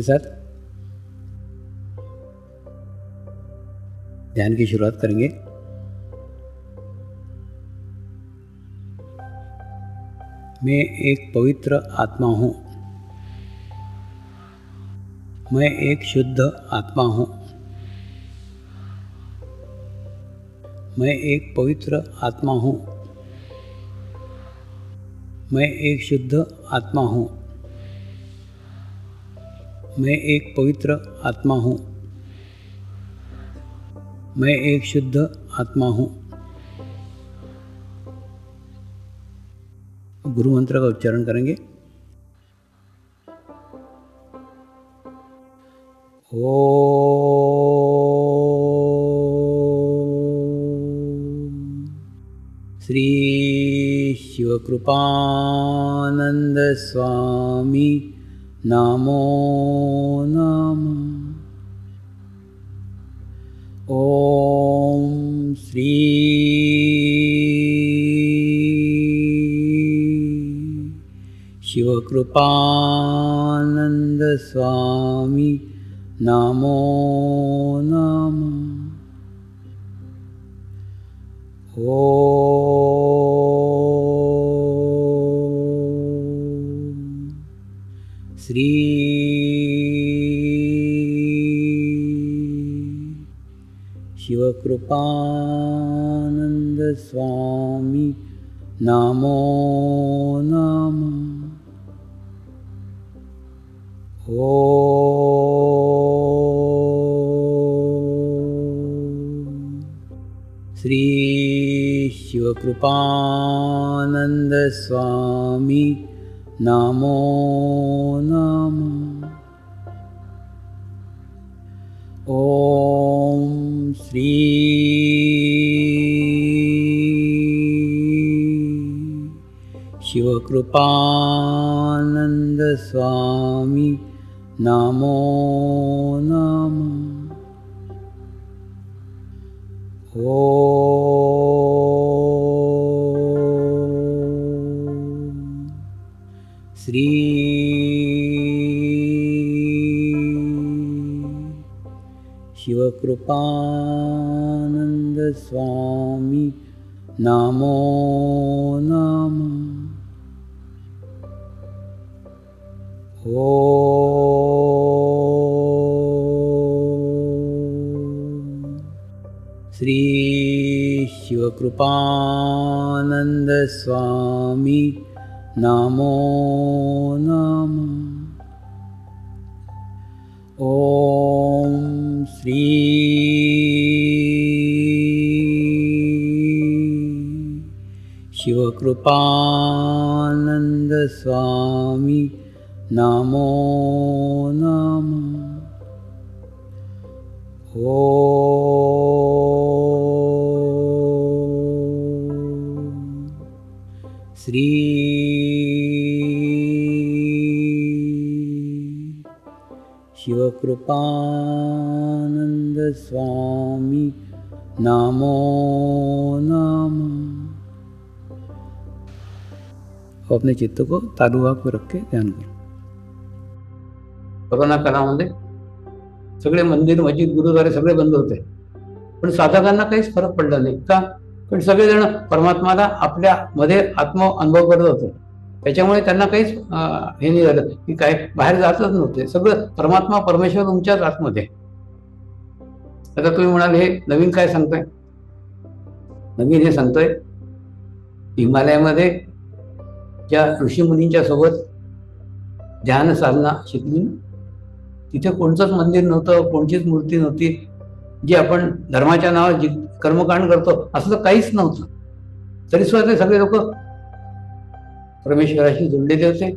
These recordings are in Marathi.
मेरे साथ। ध्यान की शुरुआत करेंगे। मैं एक पवित्र आत्मा हूँ। मैं एक शुद्ध आत्मा हूँ। मैं एक पवित्र आत्मा हूँ। मैं एक शुद्ध आत्मा हूँ। मैं एक पवित्र आत्मा हूँ। मैं एक शुद्ध आत्मा हूँ। गुरु मंत्र का उच्चारण करेंगे। ओ श्री शिवकृपानंद स्वामी नमो नम। ॐ श्री शिवकृपानन्दस्वामी नमो नमः। ॐ श्री शिवकृपानन्दस्वामी नमो नमो। श्रीशिवकृपानन्दस्वामी नमो नमः। ॐ श्री शिवकृपानन्दस्वामी नमो नमः। ॐ श्री शिवकृपानन्दस्वामी नमो नमो। श्रीशिवकृपानन्दस्वामी नमो नमः। ॐ श्री शिवकृपानन्दस्वामी नमो नमः शिवकृपानन्दस्वामी नमो नमः। अपने चित्त को तालुआ पे रख के ध्यान करो। कोरोना काळामध्ये म्हणजे? सगळे मंदिर मस्जिद गुरुद्वारे सगळे बंद होते. पण साधकांना काहीच फरक पडला नाही. का? पण सगळेजण परमात्माला आपल्या मध्ये आत्म अनुभव करत होते. त्याच्यामुळे त्यांना काहीच हे नाही झालं की काय बाहेर जातच नव्हते. सगळं परमात्मा परमेश्वर तुमच्याच आतमध्ये. आता तुम्ही म्हणाल हे नवीन काय सांगताय? नवीन हे सांगतोय हिमालयामध्ये ज्या ऋषीमुनींच्या सोबत ध्यान साधना शिकली तिथे कोणतंच मंदिर नव्हतं कोणचीच मूर्ती नव्हती जी आपण धर्माच्या नावात जी कर्मकांड करतो असलं काहीच नव्हतं. तरी सुद्धा ते सगळे लोक परमेश्वराशी जुळलेले होते?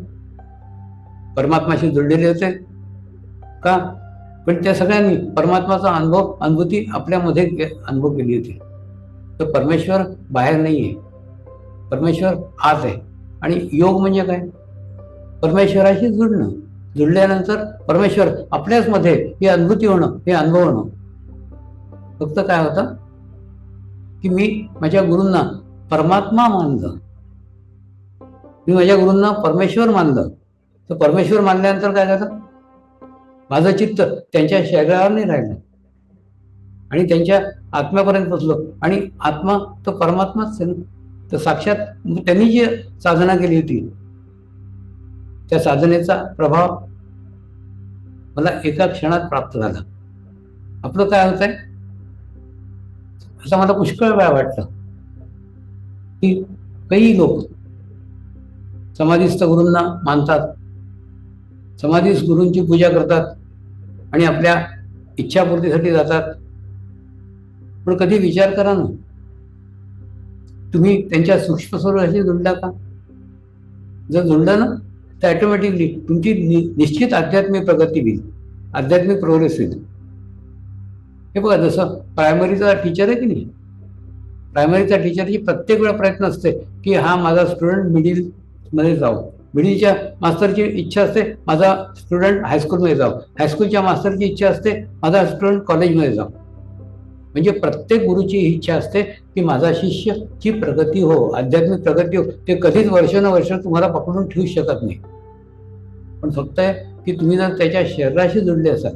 परमात्माशी जुळलेले होते? का? पण त्या सगळ्यांनी परमात्माचा अनुभव अनुभूती आपल्यामध्ये के- अनुभव केली होती. तर परमेश्वर बाहेर नाही आहे परमेश्वर आत आहे. आणि योग म्हणजे काय? परमेश्वराशी जुळणं. जुळल्यानंतर परमेश्वर आपल्याच मध्ये ही अनुभूती होणं हे अनुभव होणं. फक्त काय होतं? की मी माझ्या गुरूंना परमात्मा मानलं. मी माझ्या गुरूंना परमेश्वर मानलं. तर परमेश्वर मानल्यानंतर काय झालं? माझं चित्त त्यांच्या शरीरावर नाही राहिलं. आणि त्यांच्या आत्म्यापर्यंत पोचलो. आणि आत्मा तो परमात्माच आहे ना. तर साक्षात त्यांनी जी साधना केली होती त्या साधनेचा प्रभाव मला एका क्षणात प्राप्त झाला. आपलं काय होत आहे असं मला पुष्कळ वेळा वाटलं की काही लोक समाधीस्थ गुरूंना मानतात. समाधीस्थ गुरूंची पूजा करतात आणि आपल्या इच्छापूर्तीसाठी जातात. पण कधी विचार करा ना. तुम्ही त्यांच्या सूक्ष्म स्वरूपाशी जुळला का? जर जुळलं ना तर ॲटोमॅटिकली तुमची नि- निश्चित आध्यात्मिक प्रगती होईल. आध्यात्मिक प्रोग्रेस होईल. हे बघा जसं प्रायमरीचा टीचर आहे की नाही? प्रायमरीचा टीचरची प्रत्येक वेळा प्रयत्न असते की हा माझा स्टुडंट मिडिल मध्ये जाऊ. मिडीच्या मास्तरची इच्छा असते माझा स्टुडंट हायस्कूलमध्ये जाऊ. हायस्कूलच्या मास्तरची इच्छा असते माझा स्टुडंट कॉलेजमध्ये जाऊ. म्हणजे प्रत्येक गुरुची ही इच्छा असते की माझा शिष्यची प्रगती हो आध्यात्मिक प्रगती हो. ते कधीच वर्षानुवर्ष तुम्हाला पकडून ठेवू शकत नाही. पण फक्त आहे की तुम्ही जर त्याच्या शरीराशी जुळले असाल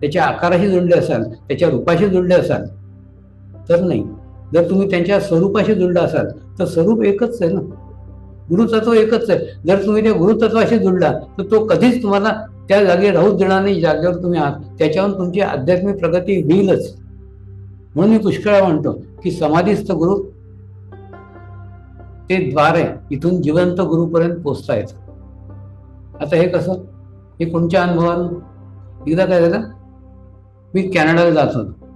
त्याच्या आकाराशी जुळले असाल त्याच्या रूपाशी जुळले असाल तर नाही. जर तुम्ही त्यांच्या स्वरूपाशी जुळला असाल तर स्वरूप एकच आहे ना. गुरुतत्व एकच आहे. जर तुम्ही त्या गुरुतत्वाशी जुळला तर तो कधीच तुम्हाला त्या जागी राहूच देणार नाही जागेवर तुम्ही आहात. त्याच्यावर तुमची आध्यात्मिक प्रगती होईलच. म्हणून मी पुष्कळ म्हणतो की समाधीस्थ गुरु ते द्वार आहे इथून जिवंत गुरुपर्यंत पोचता येतं आता हे कसं? हे कोणत्या अनुभवानं? एकदा काय झालं? मी कॅनडाला जात होतो.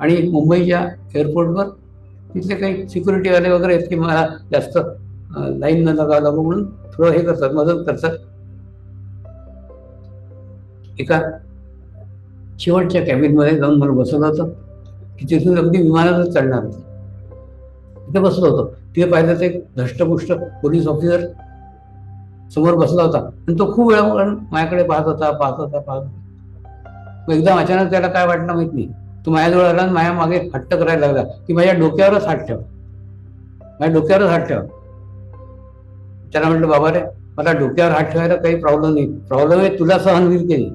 आणि मुंबईच्या एअरपोर्टवर तिथले काही सिक्युरिटीवाले वगैरे आहेत की मला जास्त लाईन न लगावं लागू म्हणून थोडं हे करतात मदत करतात. एका शेवटच्या कॅबिनमध्ये जाऊन मला बसवलं होतं. की तिथून अगदी विमानातच चढणार होतं. तिथे बसलो होतो. तिथे पाहिलं तर एक धष्टपुष्ट पोलीस ऑफिसर समोर बसला होता. आणि तो खूप वेळा माझ्याकडे पाहत होता पाहत होता पाहत होता. मग एकदम अचानक त्याला काय वाटलं माहीत नाही. तो माझ्याजवळ आला आणि माझ्या मागे हट्ट करायला लागला. की माझ्या डोक्यावरच हात ठेव. माझ्या डोक्यावरच हात ठेव. त्याला म्हटलं बाबा रे मला डोक्यावर हात ठेवायला काही प्रॉब्लेम नाही. प्रॉब्लेम आहे तुला सहनवीर केली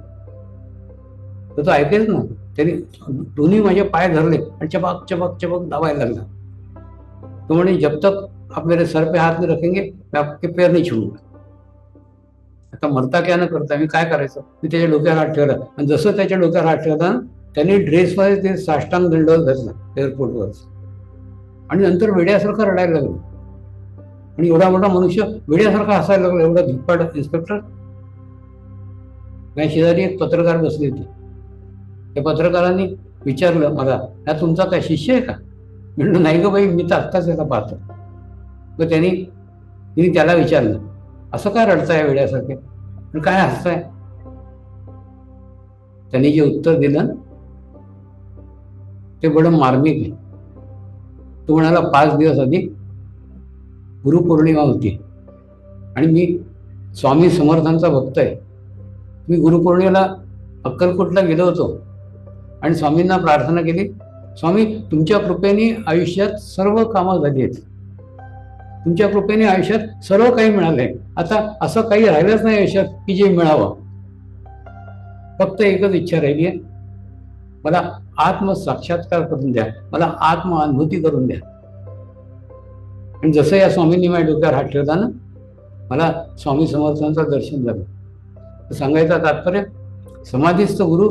तर तो ऐकेल ना त्यांनी दोन्ही माझे पाय धरले आणि चबाक चबाक चबाक दाबायला लागला. तो म्हणे जब तक आप मेरे सर पे हात रखेंगे मी आपके पैर नाही छूऊंगा. आता मरता क्या न करता मी काय करायचं? मी त्याच्या डोक्यावर हात ठेवला. आणि जसं त्याच्या डोक्यावर हात ठेवला त्यांनी ड्रेसमध्ये ते साष्टांग दंडवत घातला एअरपोर्टवर आणि नंतर वेड्यासारखं रडायला लागलं. आणि एवढा मोठा मनुष्य वेड्यासारखा हसायला लागला एवढा धुप्पाट इन्स्पेक्टर माझ्या शेजारी एक पत्रकार बसले होते. त्या पत्रकारांनी विचारलं मला हा तुमचा काय शिष्य आहे का? म्हणलं नाही ग बाई मी तर आत्ताच याला पाहतो. मग त्यांनी तिने त्याला विचारलं असं काय रडताय वेड्यासारखे? पण काय हसताय? त्यांनी जे उत्तर दिलं ते बडं मार्मिक आहे. तो म्हणाला पाच दिवस आधी गुरुपौर्णिमा होती. आणि मी स्वामी समर्थांचा भक्त आहे. मी गुरुपौर्णिमेला अक्कलकोटला गेलो होतो. आणि स्वामींना प्रार्थना केली स्वामी तुमच्या कृपेने आयुष्यात सर्व कामं झाली आहेत. तुमच्या कृपेने आयुष्यात सर्व काही मिळालंय आता असं काही राहिलंच नाही आयुष्यात की जे मिळावं. फक्त एकच इच्छा राहिली आहे. मला आत्मसाक्षात्कार करून द्या. मला आत्म अनुभूती करून द्या. आणि जसं या स्वामींनी माझ्या डोक्यावर हात ठेवला ना मला स्वामी समर्थांचं दर्शन झालं. सांगायचा सांगायचं तात्पर्य समाधीस्थ गुरु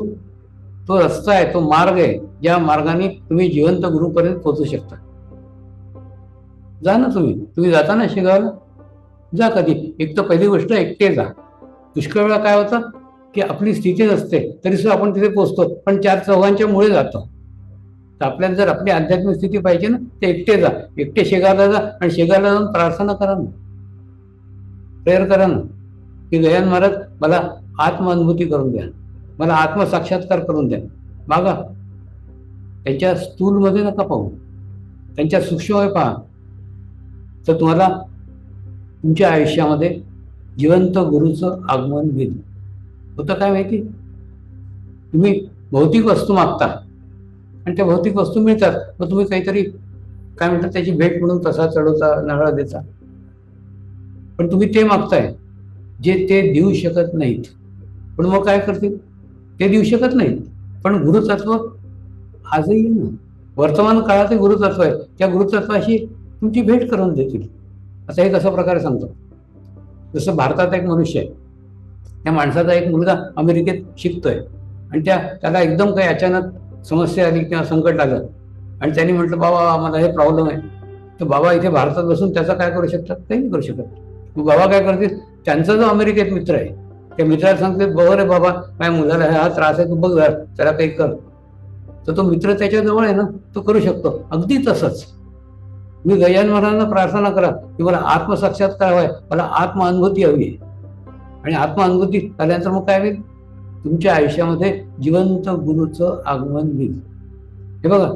तो रस्ता आहे तो मार्ग आहे. ज्या मार्गाने तुम्ही जिवंत गुरुपर्यंत पोहोचू शकता. जा ना तुम्ही. तुम्ही जाता ना शिगावला? जा कधी. एक तर पहिली गोष्ट एकटे जा. पुष्कळ वेळा काय होतं की आपली स्थिती नसते तरी सुद्धा आपण तिथे पोचतो पण चार चौघांच्या मुळे जातो. तर आपल्याला जर आपली आध्यात्मिक स्थिती पाहिजे ना ते एकटे जा एकटे शेगारला जा आणि शेगारला जाऊन प्रार्थना करा ना. प्रेयर करा ना. की गयान महाराज मला आत्मअनुभूती करून द्या. मला आत्मसाक्षात्कार करून द्या. मागा. त्यांच्या स्थूलमध्ये नका पाहू. त्यांच्या सूक्ष्म पहा. तर तुम्हाला तुमच्या आयुष्यामध्ये जिवंत गुरुचं आगमन होईल. होतं काय माहिती? तुम्ही भौतिक वस्तू मागता. आणि त्या भौतिक वस्तू मिळतात. मग तुम्ही काहीतरी काय म्हणतात त्याची भेट म्हणून तसा चढवता नारळ देता. पण तुम्ही ते मागताय जे ते देऊ शकत नाहीत. पण मग काय करतील? ते देऊ शकत नाहीत. पण गुरुतत्व आजही ना. वर्तमान काळात गुरुतत्व आहे. त्या गुरुतत्वाशी तुमची भेट करून देतील. आता हे कसा प्रकारे सांगतो? जसं भारतात एक मनुष्य आहे. त्या माणसाचा एक मुलगा अमेरिकेत शिकतोय. आणि त्या त्याला एकदम काही अचानक समस्या आली किंवा संकट आलं आणि त्यांनी म्हटलं बाबा आम्हाला हे प्रॉब्लेम आहे. तर बाबा इथे भारतात बसून त्याचा काय करू शकतात? काही नाही करू शकत. मग बाबा काय करतील? त्यांचा जो अमेरिकेत मित्र आहे त्या मित्राला सांगते बघ रे बाबा काय मुलाला हा त्रास आहे तू बघ जरा त्याला काही कर. तर तो मित्र त्याच्याजवळ आहे ना तो करू शकतो. अगदी तसंच. मी गजान महाराजांना प्रार्थना करा की मला आत्मसाक्षात्कार हवाय मला आत्मअनुभूती हवी आहे. आणि आत्मअनुभूती झाल्यानंतर मग काय होईल? तुमच्या आयुष्यामध्ये जिवंत गुरुचं आगमन होईल. हे बघा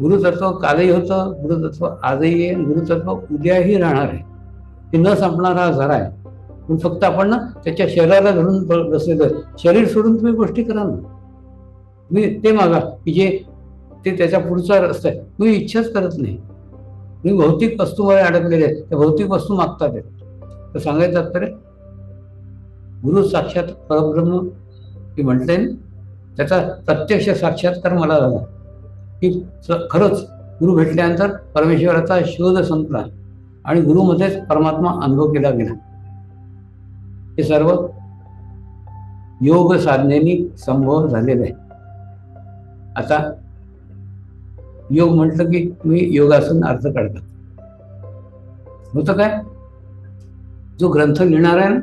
गुरुतत्व कालही होतं गुरुतत्व आजही आहे गुरुतत्व उद्याही राहणार आहे. ते न संपणारा झरा आहे. पण फक्त आपण ना त्याच्या शरीराला धरून बसलेलं शरीर सोडून तुम्ही गोष्टी करा ना. तुम्ही ते मागा की जे ते त्याच्या पुढचा रस्ता आहे. तुम्ही इच्छाच करत नाही. तुम्ही भौतिक वस्तूमध्ये अडकलेले आहेत. त्या भौतिक वस्तू मागतात. तर सांगायचं तर गुरु साक्षात परब्रह्म की म्हणते त्याचा प्रत्यक्ष साक्षात्कार मला झाला. की खरंच गुरु भेटल्यानंतर परमेश्वराचा शोध संपला आणि गुरुमध्येच परमात्मा अनुभव केला गेला. हे सर्व योग साधनेनी संभव झालेलं आहे. आता योग म्हटलं की तुम्ही योगासन अर्थ काढता होतं काय? जो ग्रंथ लिहिणार आहे ना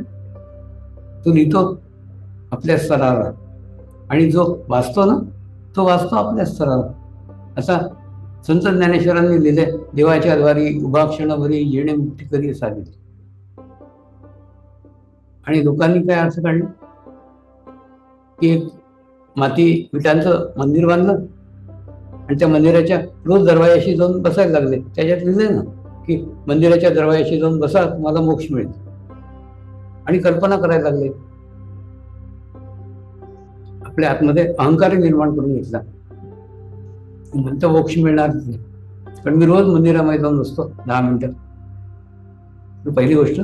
तो लिहितो. आपल्या स्तरावर. आणि जो वाचतो ना तो वाचतो आपल्या स्तरावर. असा संत ज्ञानेश्वरांनी लिहिले देवाच्या द्वारी उभा क्षणभरी येणे मुक्ती करी साधित? आणि लोकांनी काय अर्थ काढले? की एक माती विटांचं मंदिर बांधलं. आणि त्या मंदिराच्या रोज दरवाजाशी जाऊन बसायला लागले. त्याच्यात लिहिले ना की मंदिराच्या दरवाजाशी जाऊन बसा तुम्हाला मोक्ष मिळेल. आणि कल्पना करायला लागले. आपल्या आतमध्ये अहंकार निर्माण करून घेतला. म्हणतो मोक्ष मिळणार नाही. पण मी रोज मंदिरामध्ये जाऊन बसतो दहा मिनिटं. पहिली गोष्ट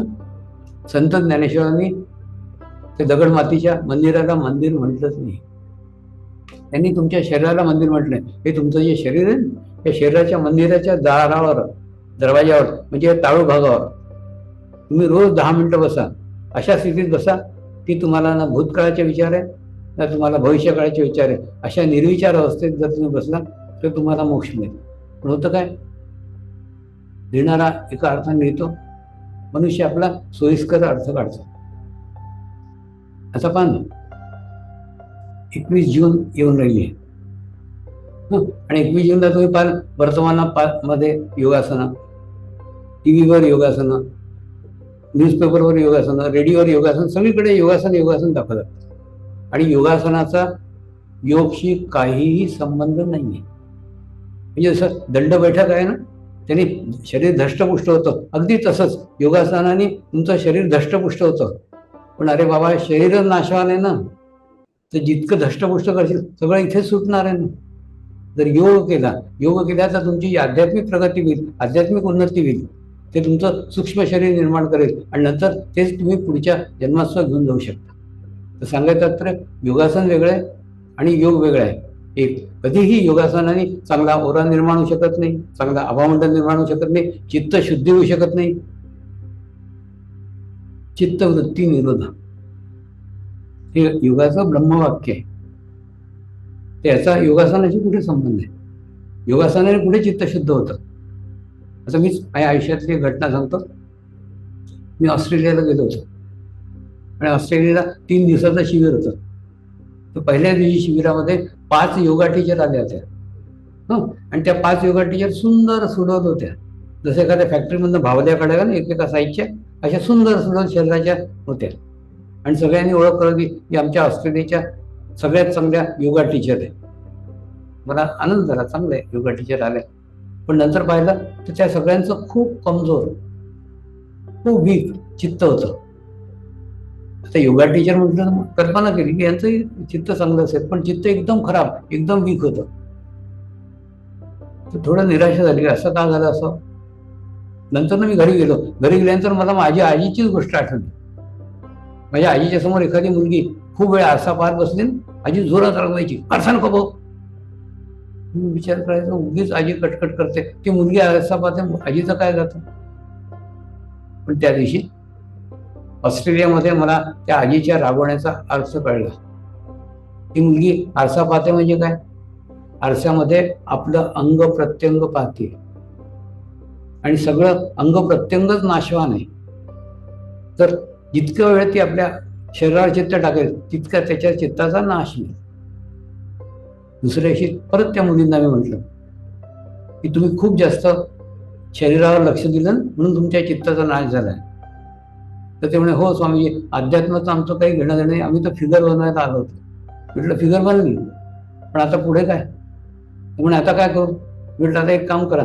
संत ज्ञानेश्वरांनी ते दगड मातीच्या मंदिराला मंदिर म्हटलंच नाही. त्यांनी तुमच्या शरीराला मंदिर म्हटलं हे तुमचं जे शरीर आहे ना, या शरीराच्या मंदिराच्या दारावर दरवाजावर म्हणजे ताळू भागावर तुम्ही रोज दहा मिनिटं बसा. अशा स्थितीत बसा की तुम्हाला ना भूतकाळाचे विचार आहे ना तुम्हाला भविष्यकाळाचे विचार आहे. अशा निर्विचार अवस्थेत जर तुम्ही बसला तर तुम्हाला मोक्ष मिळेल. पण होतं काय? लिहिणारा एका अर्थाने लिहितो मनुष्य आपला सोयीस्कर अर्थ काढतो. आता पान एकवीस जून येऊन राहिली आहे. आणि एकवीस जूनला तुम्ही पार वर्तमाना पा मध्ये योगासनं टी व्हीवर योगासनं न्यूजपेपरवर योगासनं रेडिओवर योगासन सगळीकडे योगासन योगासन दाखवतात. आणि योगासनाचा योगशी काहीही संबंध नाही आहे म्हणजे जसं दंड बैठक आहे ना त्याने शरीर धष्टपुष्ट होतं. अगदी तसंच योगासनाने तुमचं शरीर धष्टपुष्ट होतं. पण अरे बाबा शरीर नाशवान आहे ना तर जितकं धष्टपुष्ट करशील सगळं इथेच सुटणार आहे ना. जर योग केला योग केला तर तुमची आध्यात्मिक प्रगती होईल आध्यात्मिक उन्नती होईल ते तुमचं सूक्ष्म शरीर निर्माण करेल आणि नंतर तेच तुम्ही पुढच्या जन्मास्व घेऊन जाऊ शकता. तर सांगायचं तर योगासन वेगळं आहे आणि योग वेगळा आहे. एक कधीही योगासनाने चांगला ओरा निर्माण होऊ शकत नाही चांगला अभामंडल निर्माण होऊ शकत नाही चित्त शुद्धी होऊ शकत नाही. चित्तवृत्ती निरोधा. हे योगाचं ब्रह्मवाक्य आहे. त्याचा योगासनाशी कुठे संबंध आहे? योगासनाने कुठे चित्त शुद्ध होतं? असं मीच माझ्या आयुष्यातली घटना सांगतो. मी ऑस्ट्रेलियाला गेलो होतो. आणि ऑस्ट्रेलियाला तीन दिवसाचं शिबिर होतं. तर पहिल्या दिवशी शिबिरामध्ये पाच योगा टीचर आल्या होत्या. हं? आणि त्या पाच योगा टीचर सुंदर सुडवत होत्या. जसं एखाद्या फॅक्टरीमधनं भावल्या काढायला ना एकेका साईजच्या अशा सुंदर सुंदर शरीराच्या होत्या. आणि सगळ्यांनी ओळख कळवली की आमच्या ऑस्ट्रेलियाच्या सगळ्यात चांगल्या योगा टीचर आहे. मला आनंद झाला चांगलं आहे योगा टीचर आल्या पण नंतर पाहिलं तर त्या सगळ्यांचं खूप कमजोर खूप वीक चित्त होतं. आता योगा टीचर म्हटलं तर मग कल्पना केली की यांचंही चित्त चांगलं असेल पण चित्त एकदम खराब एकदम वीक होतं. तर थोडं निराशा झाली असं का झालं असं? नंतर मी घरी गेलो. घरी गेल्यानंतर मला माझ्या आजीचीच गोष्ट आठवली. माझ्या आजीच्या समोर एखादी मुलगी खूप वेळ आरसा पाहत बसली आजी जोरात रंगवायची आरसा नको भाऊ मी विचार करायचा उगीच आजी कटकट करते. ती मुलगी आरसा पाहते आजीचं काय जातं? पण त्या दिवशी ऑस्ट्रेलियामध्ये मला त्या आजीच्या रागवण्याचा अर्थ कळला. ती मुलगी आरसा पाहते म्हणजे काय? आरशामध्ये आपलं अंग प्रत्यंग पाहते. आणि सगळं अंग प्रत्यंगच नाशवान आहे. तर जितक्या वेळ ती आपल्या शरीरावर चित्त टाकेल तितका त्याच्या चित्ताचा नाश येईल दुसऱ्याशी परत त्या मुलींना मी म्हटलं की तुम्ही खूप जास्त शरीरावर लक्ष दिलं म्हणून तुमच्या चित्ताचा नाश झालाय. तर ते म्हणे हो स्वामीजी अध्यात्माचं आमचं काही घेणं देणं आम्ही तर फिगर बनवायला आलो होतो. म्हटलं फिगर बनली. पण आता पुढे काय? म्हणे आता काय करू? म्हटलं आता एक काम करा.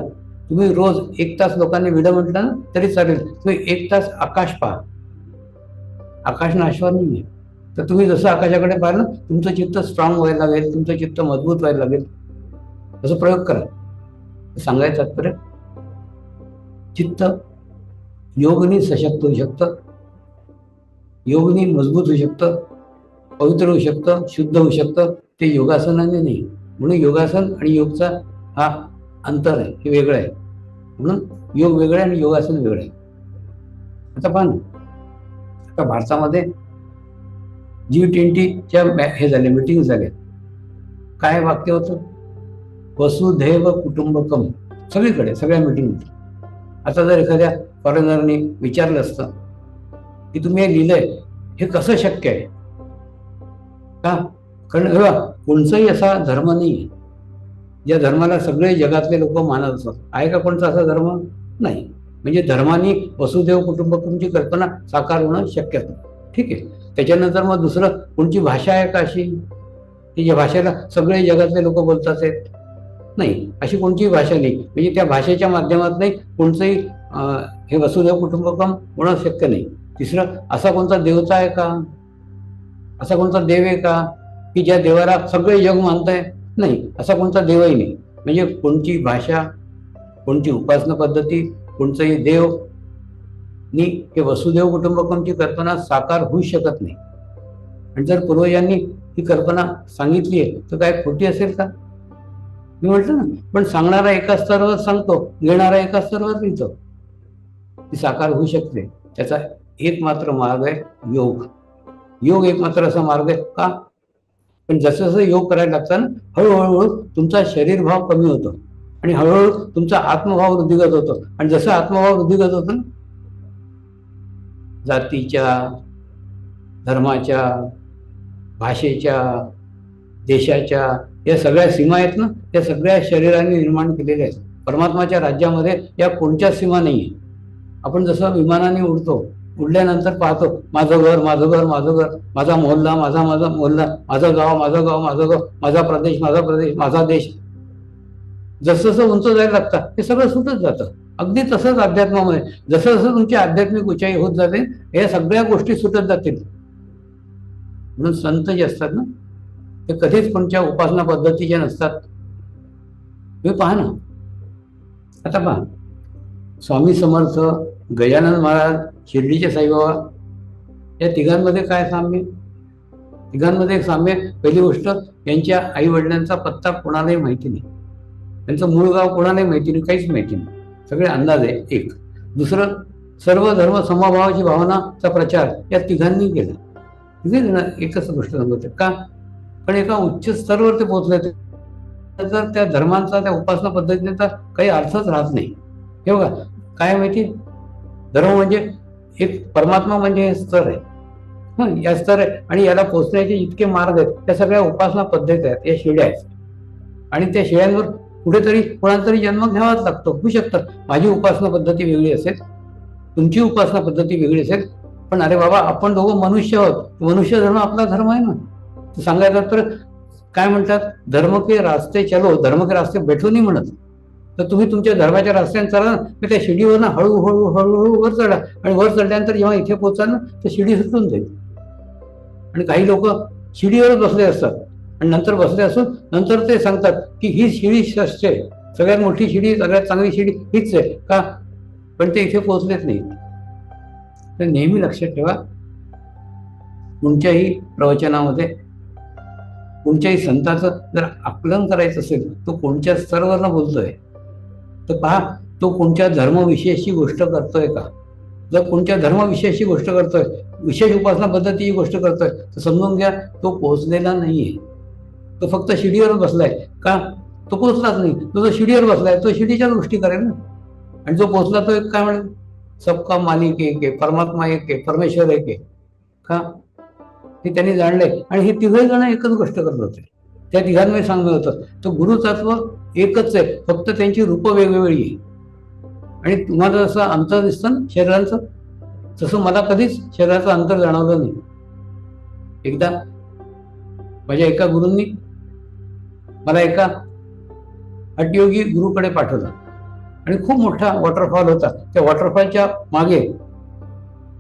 तुम्ही रोज एक तास लोकांनी विडं म्हटलं ना तरी चालेल. तुम्ही एक तास आकाश पहा. आकाश नाशवान नाही तर तुम्ही जसं आकाशाकडे पाहिलं तुमचं चित्त स्ट्रॉंग व्हायला लागेल तुमचं चित्त मजबूत व्हायला लागेल. असं प्रयोग करा. सांगायचं तात्पर्य चित्त योगनी सशक्त होऊ शकतं योगनी मजबूत होऊ शकतं पवित्र होऊ शकतं शुद्ध होऊ शकतं. ते योगासनाने नाही. म्हणून योगासन आणि योगचा हा अंतर आहे हे वेगळं आहे. म्हणून योग वेगळं आहे आणि योगासन वेगळं आहे. आता पहा ना. आता भारतामध्ये जी ट्वेंटीच्या हे झाले मिटिंग झाल्या काय वाक्य होतं? वसुधैव कुटुंबकम. सगळीकडे सगळ्या मिटिंग आता जर एखाद्या फॉरेनरने विचारलं असतं की तुम्ही हे लिहिलंय हे कसं शक्य आहे? का? कारण बघा, कोणचाही असा धर्म नाही आहे. ज्या धर्माला सगळे जगातले लोक मानत असतात. आहे का कोणता असा धर्म? नाही. म्हणजे धर्माने वसुदेव कुटुंबकमची कल्पना साकार होणं शक्यच नाही ठीक आहे. त्याच्यानंतर मग दुसरं कोणची भाषा आहे का अशी? की ज्या भाषेला सगळे जगातले लोक बोलतात आहेत? नाही. अशी कोणतीही भाषा नाही. म्हणजे त्या भाषेच्या माध्यमात नाही कोणचंही हे वसुदेव कुटुंबकम होणं शक्य नाही. तिसरं असा कोणता देवता आहे का? असा कोणता देव आहे का? की ज्या देवाला सगळे जग मानताय? नाही असा कोणता देवही नाही. म्हणजे कोणती भाषा कोणती उपासना पद्धती कोणताही देव नी हे वसुदेव कुटुंबकमची कल्पना साकार होऊ शकत नाही. आणि जर पूर्वजांनी ही कल्पना सांगितली आहे तर काय खोटी असेल का? मी म्हटलं ना पण सांगणारा एका स्तरावर सांगतो घेणारा एका स्तरावर लिहितो. ती साकार होऊ शकते त्याचा एकमात्र मार्ग आहे योग. योग एकमात्र असा मार्ग आहे का? पण जसं जसं योग करायला लागतं हळूहळू तुमचा शरीर भाव कमी होतो आणि हळूहळू तुमचा आत्मभाव वृद्धिगत होतो. आणि जसं आत्मभाव वृद्धिगत होतो ना जातीच्या धर्माच्या भाषेच्या देशाच्या या सगळ्या सीमा आहेत ना त्या सगळ्या शरीराने निर्माण केलेल्या आहेत. परमात्माच्या राज्यामध्ये या कोणत्या सीमा नाही आहे आपण जसं विमानाने उडतो उडल्यानंतर पाहतो माझं घर माझं घर माझं घर माझा मोहल्ला माझा माझा मोहल्ला माझं गाव माझं गाव माझं गाव माझा प्रदेश माझा प्रदेश माझा देश. जसं जसं उंच जायला लागतं ते सगळं सुटत जातं. अगदी तसंच अध्यात्मामध्ये जसं जसं तुमची आध्यात्मिक उंचाई होत जाते या सगळ्या गोष्टी सुटत जातील. म्हणून संत जे असतात ना ते कधीच कोणत्या उपासना पद्धतीच्या नसतात. तुम्ही पहा ना. आता पहा. स्वामी समर्थ गजानन महाराज शिर्डीचे साईबाबा या तिघांमध्ये काय साम्य? तिघांमध्ये एक साम्य पहिली गोष्ट यांच्या आई वडिलांचा पत्ता कोणालाही माहिती नाही. त्यांचं मूळ गाव कोणालाही माहिती नाही काहीच माहिती नाही. सगळे अंदाज आहे एक. दुसरं सर्व धर्म समभावाची भावनाचा प्रचार या तिघांनी केला. तिघे जण एकच गोष्ट सांगत. का? पण एका उच्च स्तरावर ते पोहोचले ते तर त्या धर्मांचा त्या उपासना पद्धतीचा काही अर्थच राहत नाही. हे बघा काय माहिती? धर्म म्हणजे एक परमात्मा म्हणजे हे स्तर आहे. हं, या स्तर आहे. आणि याला पोचण्याचे इतके मार्ग आहेत. त्या सगळ्या उपासना पद्धती आहेत. या शिड्या आहेत. आणि त्या शिड्यांवर कुठेतरी कोणाला तरी जन्म घ्यावाच लागतो. होऊ शकतं माझी उपासना पद्धती वेगळी असेल. तुमची उपासना पद्धती वेगळी असेल. पण अरे बाबा आपण दोघं मनुष्य आहोत. मनुष्य धर्म आपला धर्म आहे ना. सांगायचं तर काय म्हणतात? धर्म के रास्ते चलो. धर्म के रास्ते बैठो नाही म्हणत. तर तुम्ही तुमच्या धर्माच्या रस्त्याने चला ना त्या शिडीवर हळूहळू हळूहळू वर चढा. आणि वर चढल्यानंतर जेव्हा इथे पोचाल ना तर शिडी सुटून जाईल. आणि काही लोक शिडीवरच बसले असतात. आणि नंतर बसले असून नंतर ते सांगतात की ही शिडी श्रेष्ठ आहे. सगळ्यात मोठी शिडी सगळ्यात चांगली शिडी हीच आहे. का? पण ते इथे पोहोचलेच नाही तर नेहमी लक्षात ठेवा. कोणत्याही प्रवचनामध्ये कोणत्याही संताचं जर आकलन करायचं असेल तो कोणत्या स्तरावरनं बोलतोय? तर पहा तो कोणत्या धर्मविषयाची गोष्ट करतोय का? जर कोणत्या धर्मविषयाची गोष्ट करतोय विशेष उपासना पद्धतीची गोष्ट करतोय तर समजून घ्या तो पोहोचलेला नाहीये. तो फक्त शिडीवर बसलाय. का? तो पोहोचलाच नाही. तो जो शिडीवर बसलाय तो शिडीच्या गोष्टी करेल ना. आणि जो पोहोचला तो एक काय म्हणेल? सबका मालिक एक आहे परमात्मा एक आहे परमेश्वर एक आहे. का? हे त्यांनी जाणलंय. आणि हे तिघे जण एकच गोष्ट करत होते. त्या तिघांमध्ये सांगलं होतं. तर गुरुतत्व एकच आहे. फक्त त्यांची रूपं वेगवेगळी आहे. आणि तुम्हाला जसं अंतर दिसतं ना शरीराचं तसं मला कधीच शरीराचं अंतर जाणवलं नाही. एकदा माझ्या एका गुरूंनी मला एका हटयोगी गुरुकडे पाठवलं. आणि खूप मोठा वॉटरफॉल होता. त्या वॉटरफॉलच्या मागे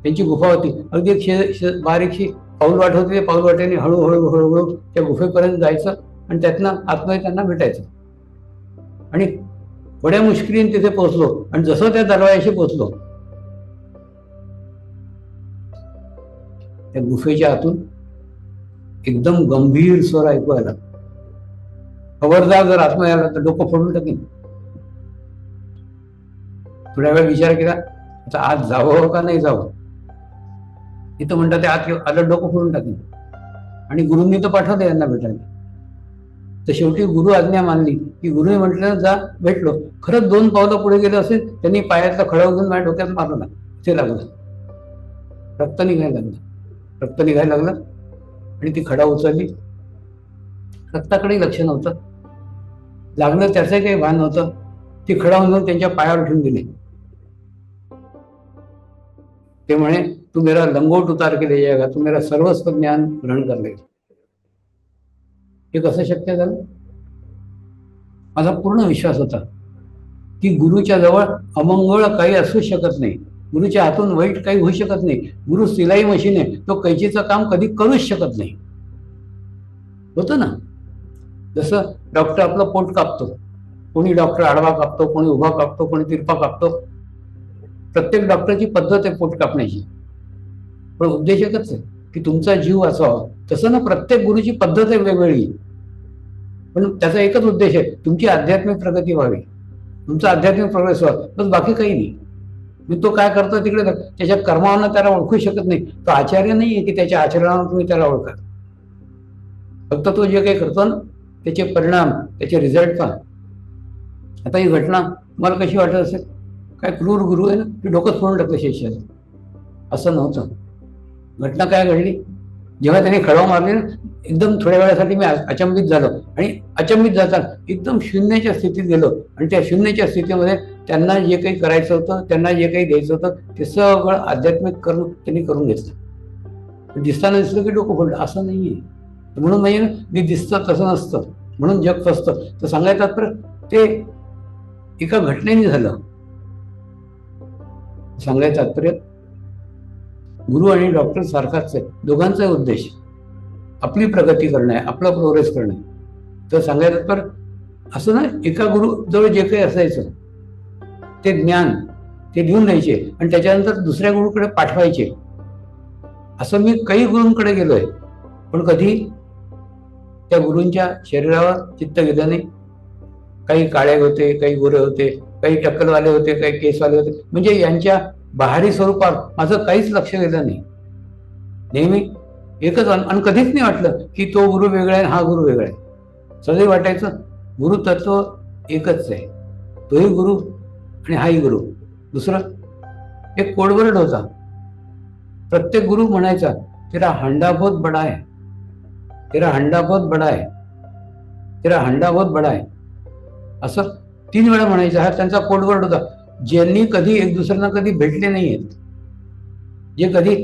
त्यांची गुफा होती. अगदी एक शे शे- बारीकशी पाऊल वाट होती ते पाऊल वाटेने हळूहळू हळूहळू त्या गुफेपर्यंत जायचं आणि त्यातनं आतमध्ये त्यांना भेटायचं. आणि बड्या मुश्किलीने तिथे पोहोचलो आणि जसं त्या दरवाजाशी पोहोचलो त्या गुफेच्या आतून एकदम गंभीर स्वर ऐकू आला. खबरदार जर आत्मा आला तर डोकं फोडून टाकीन. थोड्या वेळ विचार केला आता आज जावं का नाही जावं? इथं म्हणतात ते आत आलं डोकं फोडून टाकलं आणि गुरुंनी तर पाठवलं यांना भेटायला. तर शेवटी गुरु आज्ञा मानली. की गुरुने म्हटलं जा भेटलो. खरंच दोन पावलं पुढे गेलं असेल त्यांनी पायातला खडा घेऊन माझ्या डोक्यात मारलं. ते लागलं. रक्त निघायला लागलं. रक्त निघायला लागलं. आणि ती खडा उचलली. रक्ताकडे लक्ष नव्हतं. लागलं त्याचं काही भान नव्हतं. ती खडा घेऊन त्यांच्या पायावर ठेवून दिली. ते म्हणे तू मेरा लंगोट उतार के ले जाएगा तू मेरा सर्वस्व ज्ञान ग्रहण कर लेगा। हे कसं शक्य झालं? माझा पूर्ण विश्वास होता की गुरुच्या जवळ अमंगळ काही असू शकत नाही. गुरुच्या हातून वाईट काही होऊ शकत नाही. गुरु सिलाई मशीन आहे तो कैचीचं काम कधी करूच शकत नाही. होतं ना? जसं डॉक्टर आपलं पोट कापतो. कोणी डॉक्टर आडवा कापतो कोणी उभा कापतो कोणी तिरपा कापतो. प्रत्येक डॉक्टरची पद्धत आहे पोट कापण्याची. पण उद्देश एकच आहे की तुमचा जीव असावा तसं ना प्रत्येक गुरुची पद्धत आहे वेगवेगळी. पण त्याचा एकच उद्देश आहे तुमची आध्यात्मिक प्रगती व्हावी. तुमचा आध्यात्मिक प्रोग्रेस व्हावा. बस बाकी काही नाही. मी तो काय करतो तिकडे त्याच्या कर्मावरनं त्याला ओळखू शकत नाही. तो आचार्य नाही आहे की त्याच्या आचरणावर तुम्ही त्याला ओळखा. फक्त तो जे काही करतो ना त्याचे परिणाम त्याचे रिझल्ट पहा. आता ही घटना मला कशी वाटत असेल? काय क्रूर गुरु आहे ना? की डोकंच फोडून टाकलं शिष्याचं असं नव्हतं. घटना काय घडली? जेव्हा त्याने खडा मारले ना एकदम थोड्या वेळासाठी मी अचंबित झालो. आणि अचंबित जाताना एकदम शून्याच्या स्थितीत गेलो. आणि त्या शून्याच्या स्थितीमध्ये त्यांना जे काही करायचं होतं त्यांना जे काही द्यायचं होतं ते सगळं आध्यात्मिक करून त्यांनी करून घेतलं. दिसताना दिसलं की डोकं फोडलं असं नाही आहे म्हणून म्हणजे नाही ना दिसतं तसं नसतं. म्हणून जग फसतं. तर सांगायचं तर ते एका घटनेने झालं. सांगायचं तात्पर्य गुरु आणि डॉक्टर सारखाच आहे. दोघांचा उद्देश आपली प्रगती करणे आहे आपला प्रोग्रेस करणे. तर सांगायचं तर असं ना एका गुरुजवळ जे काही असायचं ते ज्ञान ते लिहून द्यायचे आणि त्याच्यानंतर दुसऱ्या गुरुकडे पाठवायचे. असं मी काही गुरूंकडे गेलोय. पण कधी त्या गुरूंच्या शरीरावर चित्त गेलं नाही. काही काळे होते काही गोरे होते काही टक्कलवाले होते काही केसवाले होते. म्हणजे यांच्या बाहेरी स्वरूपात माझं काहीच लक्ष गेलं नाही. नेहमी एकच अन आणि कधीच नाही वाटलं की तो गुरु वेगळा आहे आणि हा गुरु वेगळा आहे. सगळे वाटायचं गुरु तत्व एकच आहे. तोही गुरु आणि हाही गुरु. दुसरं? एक कोडवर्ड होता प्रत्येक गुरु म्हणायचा तेरा हंडा बहुत बड़ा आहे. तेरा हंडा बहुत बड़ा आहे. तेरा हंडा बहुत बडा आहे. असं तीन वेळा म्हणायचं हा त्यांचा कोडवर्ड होता ज्यांनी कधी एक दुसऱ्यांना कधी भेटले नाही आहेत जे कधी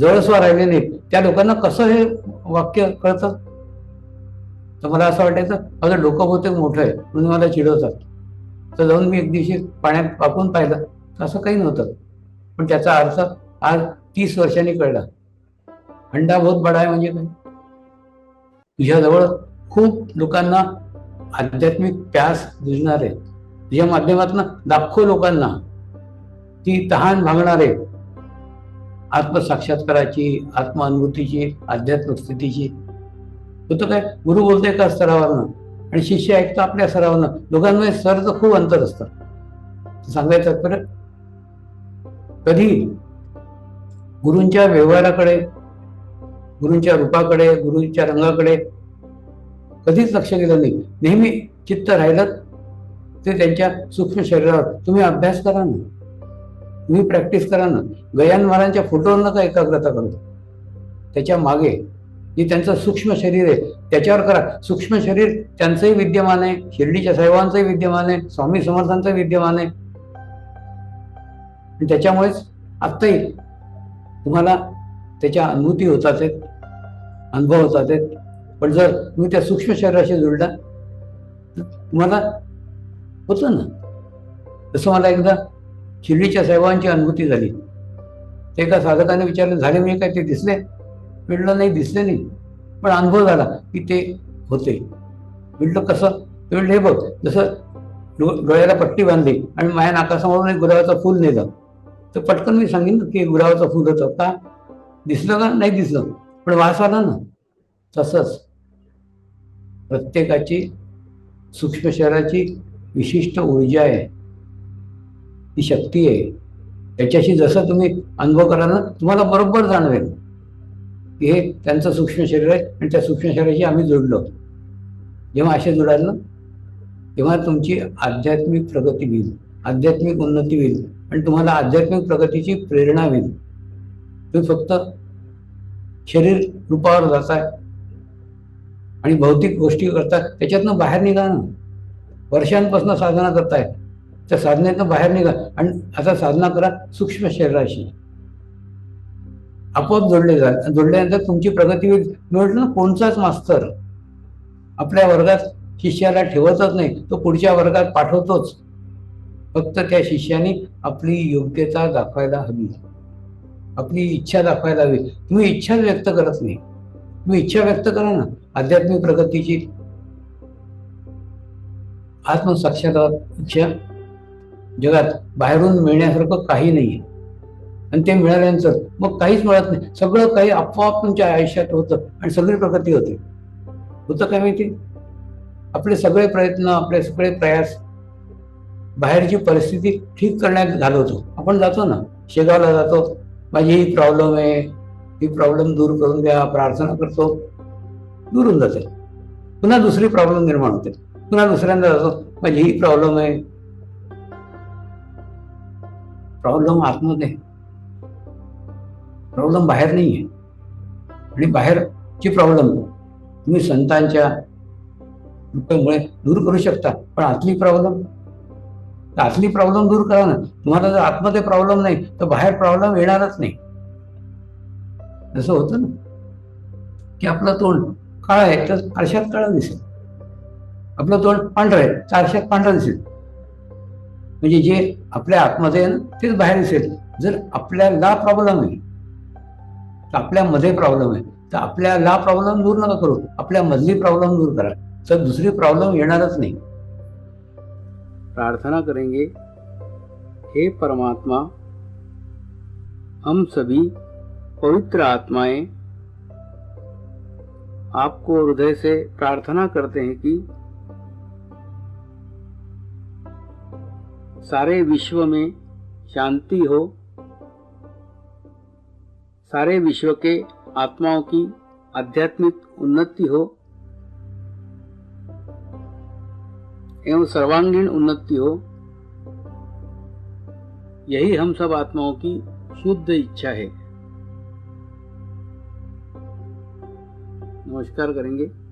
जवळस्वा राहिले नाहीत त्या लोकांना कसं हे वाक्य कळतं? तर मला असं वाटायचं माझं डोकं बहुतेक मोठं आहे म्हणून मला चिडवतात. तर जाऊन मी एक दिवशी पाण्यात वाकून पाहिलं तर असं काही नव्हतं. पण त्याचा अर्थ आज तीस वर्षांनी कळला. अंडा बहुत बडा आहे म्हणजे काय? तुझ्याजवळ खूप लोकांना आध्यात्मिक प्यास बुजणार आहे या माध्यमातून लाखो लोकांना ती तहान भागणारे आत्मसाक्षात्काराची आत्मानुभूतीची आध्यात्मिक स्थितीची होतं काय? गुरु बोलते का स्तरावरनं आणि शिष्य ऐकतो आपल्या स्तरावरनं. दोघांमध्ये सरचं खूप अंतर असतं. सांगायचं परत कधी गुरूंच्या व्यवहाराकडे गुरूंच्या रूपाकडे गुरूंच्या रंगाकडे कधीच लक्ष गेलं नाही. नेहमी चित्त राहिलं ते त्यांच्या सूक्ष्म शरीरावर. तुम्ही अभ्यास करा ना. तुम्ही प्रॅक्टिस करा ना. गयान महाराजांच्या फोटोवर नका एकाग्रता करतो त्याच्यामागे जे त्यांचं सूक्ष्म शरीर आहे त्याच्यावर करा. सूक्ष्म शरीर त्यांचंही विद्यमान आहे शिर्डीच्या साहेबांचंही विद्यमान आहे स्वामी समर्थांचं विद्यमान आहे. आणि त्याच्यामुळेच आत्ताही तुम्हाला त्याच्या अनुभूती होतात आहेत अनुभव होतात आहेत. पण जर तुम्ही त्या सूक्ष्म शरीराशी जुळला तर तुम्हाला होतं ना. तसं मला एकदा शिर्डीच्या साहेबांची अनुभूती झाली. ते एका साधकाने विचारलं झाले म्हणजे काय ते दिसले? म्हटलं नाही दिसले नाही. पण अनुभव झाला की ते होते. म्हटलं कसं? म्हटलं हे बघ जसं डोळ्याला पट्टी बांधली आणि माझ्या नाकासमोरून एक गुलाबाचं फूल नेलं. तर पटकन मी सांगेन की गुलाबाचं फूल होतं. का? दिसलं का? नाही दिसलं. पण वास आला ना. तसंच प्रत्येकाची सूक्ष्म शहराची विशिष्ट ऊर्जा आहे. ती शक्ती आहे. त्याच्याशी जसं तुम्ही अनुभव कराल ना तुम्हाला बरोबर जाणवेल. की हे त्यांचं सूक्ष्म शरीर आहे आणि त्या सूक्ष्म शरीराशी आम्ही जोडलो. जेव्हा असे जुडाल ना तेव्हा तुमची आध्यात्मिक प्रगती होईल आध्यात्मिक उन्नती होईल आणि तुम्हाला आध्यात्मिक प्रगतीची प्रेरणा होईल. तुम्ही फक्त शरीर रूपावर जाताय आणि भौतिक गोष्टी करतात त्याच्यातनं बाहेर निघा ना. वर्षांपासून साधना करताय. त्या साधनेतनं बाहेर निघा आणि आता साधना करा सूक्ष्म शरीराशी. आपोआप जोडले जा जोडल्यानंतर तुमची प्रगती होईल. म्हटलं ना कोणताच मास्तर. आपल्या वर्गात शिष्याला ठेवतच नाही तो पुढच्या वर्गात पाठवतोच. फक्त त्या शिष्याने आपली योग्यता दाखवायला हवी. आपली इच्छा दाखवायला हवी. तुम्ही इच्छा व्यक्त करत नाही. तुम्ही इच्छा व्यक्त करा ना. आध्यात्मिक प्रगतीची आत्मसाक्षात्कार जगात बाहेरून मिळण्यासारखं काही नाही आणि ते मिळाल्यानंतर मग काहीच मिळत नाही. सगळं काही आपोआप तुमच्या आयुष्यात होतं आणि सगळी प्रगती होते. होतं काय माहिती? आपले सगळे प्रयत्न आपले सगळे प्रयास बाहेरची परिस्थिती ठीक करण्यात घालवतो. आपण जातो ना शेगावला जातो. माझी ही प्रॉब्लेम आहे. ही प्रॉब्लेम दूर करून द्या प्रार्थना करतो. दूर होऊन जाते. पुन्हा दुसरी प्रॉब्लेम निर्माण होते. पुन्हा दुसऱ्यांदा जातो माझी ही प्रॉब्लेम आहे प्रॉब्लेम आतमध्ये प्रॉब्लेम बाहेर नाही आहे आणि बाहेरची प्रॉब्लेम तुम्ही संतांच्या मुळे दूर करू शकता पण आतली प्रॉब्लेम आतली प्रॉब्लेम दूर करा ना तुम्हाला जर आतमध्ये प्रॉब्लेम नाही तर बाहेर प्रॉब्लेम येणारच नाही जसं होतं ना की आपलं तोंड काळ आहे तर आरशात काळ दिसेल आपलं तोंड पांढरं आहे चारशे आरशात पांढरं दिसेल. म्हणजे जे आपल्या आतमध्ये आहे ना तेच बाहेर दिसेल. जर आपल्याला प्रॉब्लेम आहे तर आपल्यामध्ये प्रॉब्लेम आहे. तर आपल्याला प्रॉब्लेम दूर नका करू. आपल्या मधली प्रॉब्लेम दूर करा. तर दुसरी प्रॉब्लेम येणारच नाही. प्रार्थना करेंगे हे परमात्मा हम सभी पवित्र आत्माएं आपको हृदय से प्रार्थना करते हैं कि सारे विश्व में शांति हो, सारे विश्व के आत्माओं की आध्यात्मिक उन्नति हो, एवं सर्वांगीण उन्नति हो, यही हम सब आत्माओं की शुद्ध इच्छा है। नमस्कार करेंगे।